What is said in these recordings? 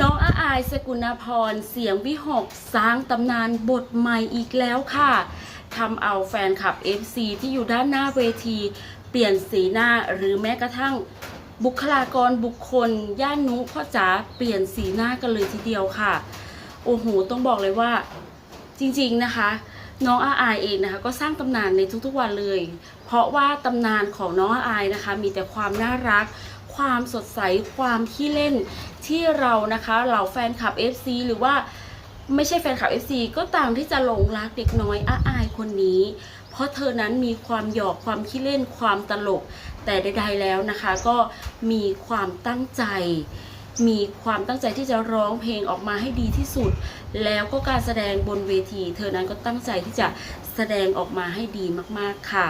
น้องอาอายสกุณาพรเสียงวิหกสร้างตำนานบทใหม่อีกแล้วค่ะทำเอาแฟนคลับ FC ที่อยู่ด้านหน้าเวที เปลี่ยนสีหน้าหรือแม้กระทั่งบุคลากรบุคคล ย่านนุพ่อจ๋าเปลี่ยนสีหน้ากันเลยทีเดียวค่ะ โอ้โห ต้องบอกเลยว่า จริงๆนะคะ น้องอาอายเองนะคะ ก็สร้างตำนานในทุกๆวันเลย เพราะว่าตำนานของน้องอาอายนะคะ มีแต่ความน่ารัก ความสดใสความขี้เล่นที่เรานะคะเหล่าแฟนคลับ FC หรือว่าไม่ใช่แฟนคลับ FC ก็ต่างที่จะหลงรักเด็กน้อยอาอายคนนี้ เพราะเธอนั้นมีความหยอกความขี้เล่นความตลก แต่ใด ๆแล้วนะคะ ก็มีความตั้งใจ มีความตั้งใจที่จะร้องเพลงออกมาให้ดีที่สุด แล้วก็การแสดงบนเวที เธอนั้นก็ตั้งใจที่จะแสดงออกมาให้ดีมากๆค่ะ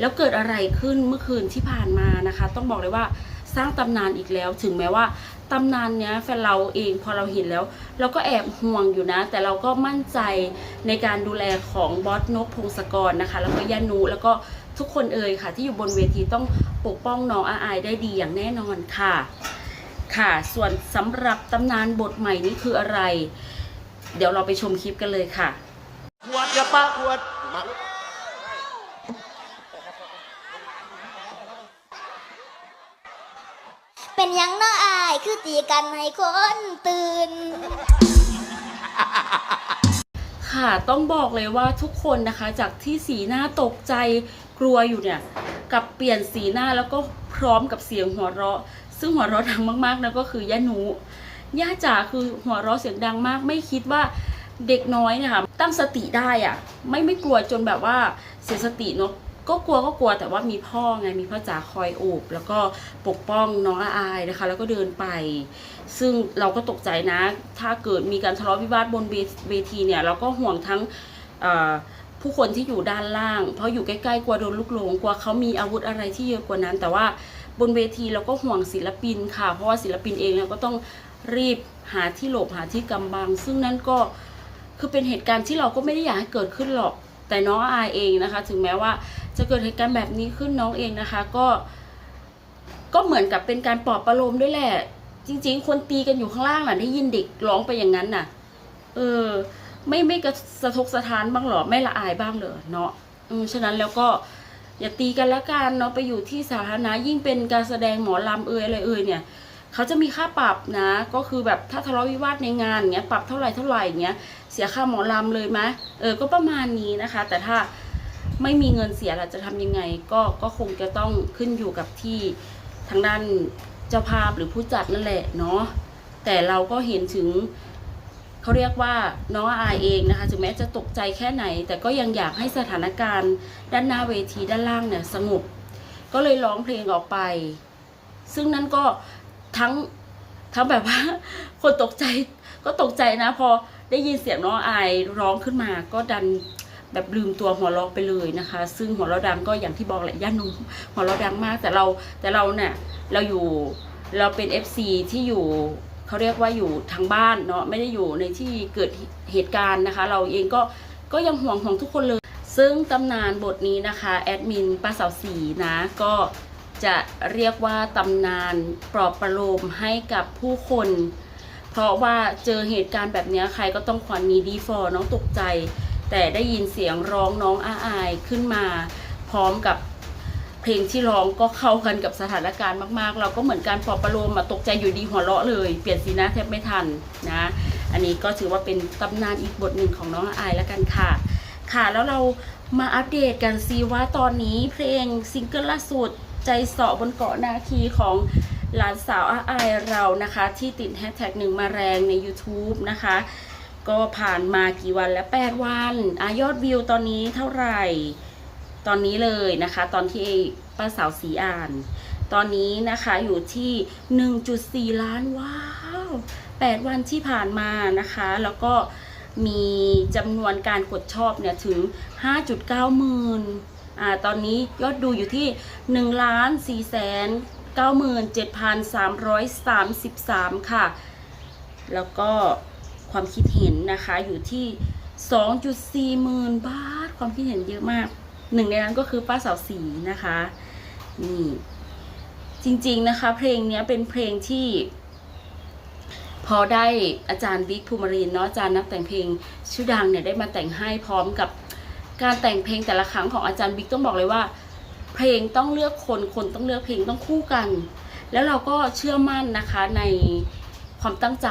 แล้วเกิดอะไรขึ้นเมื่อคืนที่ผ่านมานะคะ ต้องบอกเลยว่า สร้างตำนานอีกแล้ว ถึงแม้ว่าตำนานเนี้ยแฟนเราเองพอเราเห็นแล้ว เราก็แอบห่วงอยู่นะ แต่เราก็มั่นใจในการดูแลของบอสนกพงศกรนะคะ แล้วก็ยานุแล้วก็ทุกคนเอ่ยค่ะ ที่อยู่บนเวทีต้องปกป้องน้องอาอายได้ดีอย่างแน่นอนค่ะ ค่ะส่วนสำหรับตำนานบทใหม่นี้คืออะไร เดี๋ยวเราไปชมคลิปกันเลยค่ะ ขวดอย่าปาขวดมา เป็นยังเนาอายคือตีกันให้คนตื่น ค่ะต้องบอกเลยว่าทุกคนนะคะ จากที่สีหน้าตกใจกลัวอยู่เนี่ยกลับเปลี่ยนสีหน้าแล้วก็พร้อมกับเสียงหัวเราะ ซึ่งหัวเราะดังมากๆนั่นก็คือย่าหนูย่าจ๋าคือหัวเราะเสียงดังมาก ไม่คิดว่าเด็กน้อยเนะคะตั้งสติได้อะไม่ไม่กลัวจนแบบว่าเสียสติเนาะ ก็กลัวก็กลัวแต่ว่ามีพ่อไงมีพ่อจ๋าคอยโอบแล้วก็ปกป้องน้องอาอายนะคะ แล้วก็เดินไป ซึ่งเราก็ตกใจนะ ถ้าเกิดมีการทะเลาะวิวาทบนเวทีเนี่ยเราก็ห่วงทั้งผู้คนที่อยู่ด้านล่าง เพราะอยู่ใกล้ๆกลัวโดนลูกหลงกลัวเขามีอาวุธอะไรที่เยอะกว่านั้น แต่ว่าบนเวทีเราก็ห่วงศิลปินค่ะ เพราะว่าศิลปินเองเนี่ยก็ต้องรีบหาที่หลบหาที่กำบัง ซึ่งนั่นก็คือเป็นเหตุการณ์ที่เราก็ไม่ได้อยากให้เกิดขึ้นหรอก แต่น้องอายเองนะคะ ถึงแม้ว่าจะเกิดเหตุการณ์แบบนี้ขึ้นน้องเองนะคะ ก็ ก็เหมือนกับเป็นการปลอบประโลมด้วยแหละ จริง ๆ คนตีกันอยู่ข้างล่างน่ะได้ยินเด็กร้องไปอย่างนั้นน่ะ เออ ไม่ไม่กระสะทกสะท้านบ้างหรอไม่ละอายบ้างเหรอเนาะอืมฉะนั้นแล้วก็อย่าตีกันละกันเนาะไปอยู่ที่สาธารณะยิ่งเป็นการแสดงหมอลำเอ่ยอะไรเอ่ยเนี่ยเขาจะมีค่าปรับนะ ก็คือแบบถ้าทะเลาะวิวาทในงานเงี้ยปรับเท่าไหร่เท่าไหร่เงี้ยเสียค่าหมอลำเลยไหมเออก็ประมาณนี้นะคะ แต่ถ้า ไม่มีเงินเสียเราจะทำยังไง ก็ก็คงจะต้องขึ้นอยู่กับที่ทางด้านเจ้าภาพหรือผู้จัดนั่นแหละเนาะแต่เราก็เห็นถึงเขาเรียกว่าน้องอายเองนะคะถึงแม้จะตกใจแค่ไหน แต่ก็ยังอยากให้สถานการณ์ด้านหน้าเวทีด้านล่างเนี่ยสงบก็เลยร้องเพลงออกไป ซึ่งนั่นก็ทั้งทั้งแบบว่า คนตกใจก็ตกใจนะ พอได้ยินเสียงน้องอายร้องขึ้นมาก็ดัน แบบลืมตัวหัวเราะไปเลยนะคะ ซึ่งหัวเราะดังก็อย่างที่บอกแหละย่านุ่มหัวเราะดังมาก แต่เราแต่เราเนี่ยเราอยู่เราเป็น FC ที่อยู่เขาเรียกว่าอยู่ทางบ้านเนาะไม่ได้อยู่ในที่เกิดเหตุการณ์นะคะ เราเองก็ก็ยังห่วงห่วงทุกคนเลย ซึ่งตำนานบทนี้นะคะแอดมินป้าสาวสีนะก็จะเรียกว่าตำนานปลอบประโลมให้กับผู้คน เพราะว่าเจอเหตุการณ์แบบเนี้ยใครก็ต้องขวัญมีดีฟอร์น้องตกใจ แต่ได้ยินเสียงร้องน้องอาอายขึ้นมา พร้อมกับเพลงที่ร้องก็เข้ากันกับสถานการณ์มากๆ เราก็เหมือนการปลอบประโลมมาตกใจอยู่ดีหัวเราะเลย เปลี่ยนสีหน้าแทบไม่ทันนะ อันนี้ก็ถือว่าเป็นตำนานอีกบทหนึ่งของน้องอาอายแล้วกันค่ะ ค่ะแล้วเรามาอัปเดตกันซิว่าตอนนี้เพลงซิงเกิลล่าสุดใจเสาะบนเกาะนาคีของหลานสาวอาอายเรานะคะ ที่ติดแฮชแท็กหนึ่งมาแรงใน YouTube นะคะ ก็ผ่านมากี่วันแล้ว 8 วันอายอดวิวตอนนี้เท่าไหร่ ตอนนี้เลยนะคะ ตอนที่ป้าสาวสีอ่าน ตอนนี้นะคะอยู่ที่ 1.4 ล้านว้าว 8 วันที่ผ่านมานะคะ แล้วก็มีจำนวนการกดชอบเนี่ยถึง 5.9หมื่นอ่าตอนนี้ยอดดูอยู่ที่ 1 ล้าน4แสน97,333 ค่ะ แล้วก็ ความคิดเห็นนะคะ อยู่ที่ 2.4หมื่นบาท ความคิดเห็นเยอะมากหนึ่งในนั้นก็คือป้าสาวสีนะคะนี่จริงๆนะคะ เพลงนี้เป็นเพลงที่ พอได้อาจารย์บิ๊กภูมิรินเนาะอาจารย์นักแต่งเพลงชื่อดังเนี่ยได้มาแต่งให้พร้อมกับการแต่งเพลงแต่ละครั้งของอาจารย์บิ๊กต้องบอกเลยว่า เพลงต้องเลือกคนคนต้องเลือกเพลงต้องคู่กัน แล้วเราก็เชื่อมั่นนะคะใน ความตั้งใจ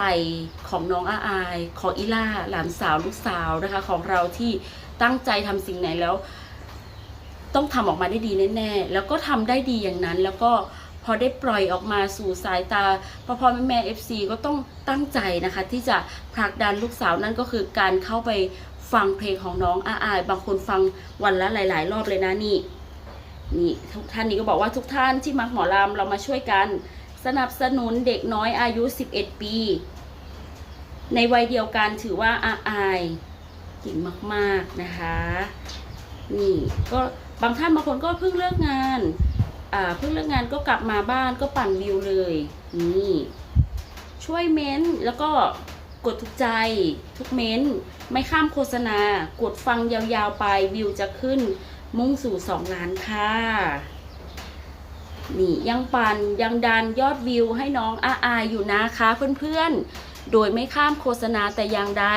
ของน้องอาอาย ของอิล่าหลานสาวลูกสาวนะคะ ของเราที่ตั้งใจทำสิ่งไหนแล้ว ต้องทำออกมาได้ดีแน่ๆแล้วก็ทำได้ดีอย่างนั้น แล้วก็พอได้ปล่อยออกมาสู่สายตาพ่อพ่อแม่แม่เอฟซีก็ต้องตั้งใจนะคะ ที่จะผลักดันลูกสาวนั่นก็คือการเข้าไปฟังเพลงของน้องอาอาย บางคนฟังวันละหลาย ๆ รอบเลยนะนี่นี่ทุกท่านนี้ก็บอกว่าทุกท่านที่มักหมอลำเรามาช่วยกัน สนับสนุนเด็กน้อยอายุ 11 ปี ในวัยเดียวกันถือว่าอาอายเก่งมากๆนะคะ นี่ก็บางท่านบางคนก็เพิ่งเลิกงานอ่าเพิ่งเลิกงานก็กลับมาบ้านก็ปั่นวิวเลย นี่ ช่วยเม้นแล้วก็กดถูกใจทุกเม้น ไม่ข้ามโฆษณา กดฟังยาวๆไปวิวจะขึ้นมุ่งสู่ 2 ล้านค่ะ นี่ยังปันยังดันยอดวิวให้น้องอาอายอยู่นะคะ เพื่อนๆ โดยไม่ข้ามโฆษณาแต่อย่างใด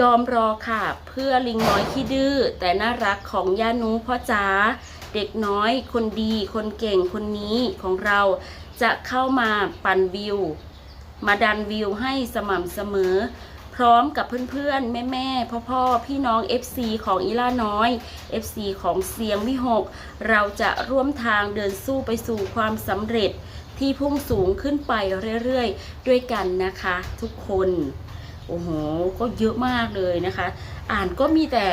ยอมรอค่ะ เพื่อลิงน้อยขี้ดื้อแต่น่ารักของย่านูพ่อจ๋าเด็กน้อยคนดีคนเก่งคนนี้ของเราจะเข้ามาปั่นวิว มาดันวิวให้สม่ำเสมอ พร้อมกับเพื่อนๆ แม่ๆ พ่อๆ พี่น้อง FC ของอีล่าน้อย FC ของเสียงวิหก เราจะร่วมทางเดินสู้ไปสู่ความสำเร็จที่พุ่งสูงขึ้นไปเรื่อยๆ ด้วยกันนะคะทุกคน โอ้โห ก็เยอะมากเลยนะคะ อ่านก็มีแต่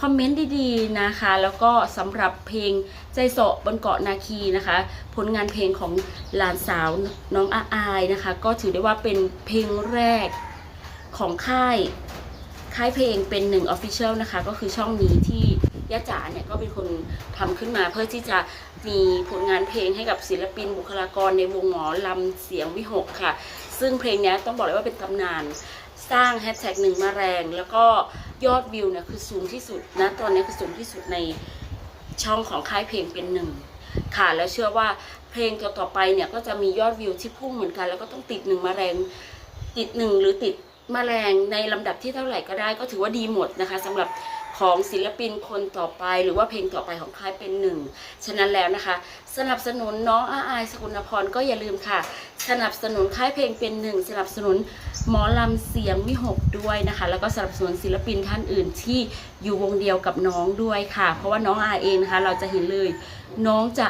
คอมเมนต์ดีๆนะคะ แล้วก็สำหรับเพลงใจโสบนเกาะนาคีนะคะ ผลงานเพลงของหลานสาวน้องอาอายนะคะ ก็ถือได้ว่าเป็นเพลงแรก ของค่ายค่ายเพลงเป็นหนึ่งออฟฟิเชียลนะคะ ก็คือช่องนี้ที่ย่าจ๋าเนี่ยก็เป็นคนทำขึ้นมาเพื่อที่จะมีผลงานเพลงให้กับศิลปินบุคลากรในวงหมอลำเสียงวิหกค่ะ ซึ่งเพลงนี้ต้องบอกเลยว่าเป็นตำนาน สร้างแฮชแท็กหนึ่งมาแรง แล้วก็ยอดวิวเนี่ยคือสูงที่สุดนะตอนนี้คือสูงที่สุดในช่องของค่ายเพลงเป็นหนึ่งค่ะ แล้วเชื่อว่าเพลงต่อไปเนี่ยก็จะมียอดวิวที่พุ่งเหมือนกัน แล้วก็ต้องติดหนึ่งมาแรงติดหนึ่งหรือติด มาแรงในลำดับที่เท่าไหร่ก็ได้ ก็ถือว่าดีหมดนะคะสำหรับของศิลปินคนต่อไป หรือว่าเพลงต่อไปของค่ายเป็นหนึ่งฉะนั้นแล้วนะคะ สนับสนุนน้องอาอายสกุลพรก็อย่าลืมค่ะ สนับสนุนค่ายเพลงเป็นหนึ่งสนับสนุนหมอลำเสียงวิหกด้วยนะคะ แล้วก็สนับสนุนศิลปินท่านอื่นที่อยู่วงเดียวกับน้องด้วยค่ะ เพราะว่าน้องอาเองนะคะ เราจะเห็นเลยน้องจะ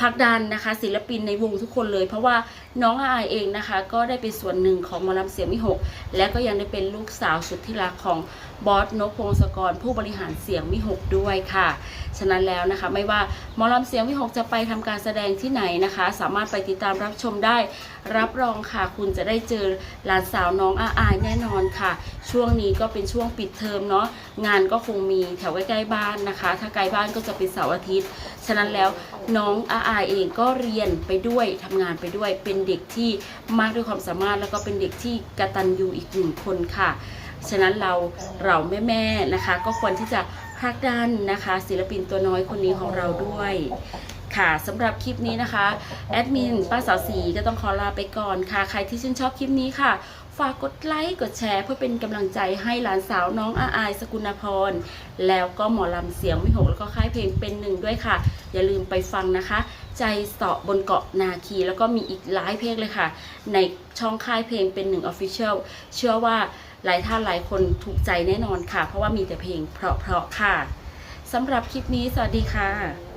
ผลักดันนะคะ ศิลปินในวงทุกคนเลย เพราะว่า น้องอายเองนะคะ ก็ได้เป็นส่วนหนึ่งของมอลำเสียงวิหก และก็ยังได้เป็นลูกสาวสุดที่รักของบอสนกพงศกรผู้บริหารเสียงวิหกด้วยค่ะ ฉะนั้นแล้วนะคะไม่ว่ามอลำเสียงวิหกจะไปทำการแสดงที่ไหนนะคะ สามารถไปติดตามรับชมได้ รับรองค่ะ คุณจะได้เจอหลานสาวน้องอาอายแน่นอนค่ะ ช่วงนี้ก็เป็นช่วงปิดเทอมเนาะงานก็คงมีแถวใกล้ๆบ้านนะคะ ถ้าไกลบ้านก็จะเป็นเสาร์อาทิตย์ ฉะนั้นแล้วน้องอาอายเองก็เรียนไปด้วยทำงานไปด้วยเป็นเด็กที่มากด้วยความสามารถ แล้วก็เป็นเด็กที่กระตันยูอีกหนึ่งคนค่ะ ฉะนั้นเราเราแม่ๆนะคะ ก็ควรที่จะพักดันนะคะ ศิลปินตัวน้อยคนนี้ของเราด้วยค่ะสำหรับคลิปนี้นะคะ แอดมินป้าสาวสีก็ต้องขอลาไปก่อนค่ะ ใครที่ชื่นชอบคลิปนี้ค่ะ ฝากกดไลค์กดแชร์เพื่อเป็นกำลังใจให้หลานสาวน้องอาอายสกุลพร แล้วก็หมอลำเสียงวิหกแล้วก็ค่ายเพลงเป็นหนึ่งด้วยค่ะ อย่าลืมไปฟังนะคะ ใจเสาะบนเกาะนาคี แล้วก็มีอีกหลายเพลงเลยค่ะ ในช่องค่ายเพลงเป็นหนึ่งออฟฟิเชียลเชื่อว่าหลายท่านหลายคนถูกใจแน่นอนค่ะ เพราะว่ามีแต่เพลงเพราะๆค่ะสำหรับคลิปนี้สวัสดีค่ะ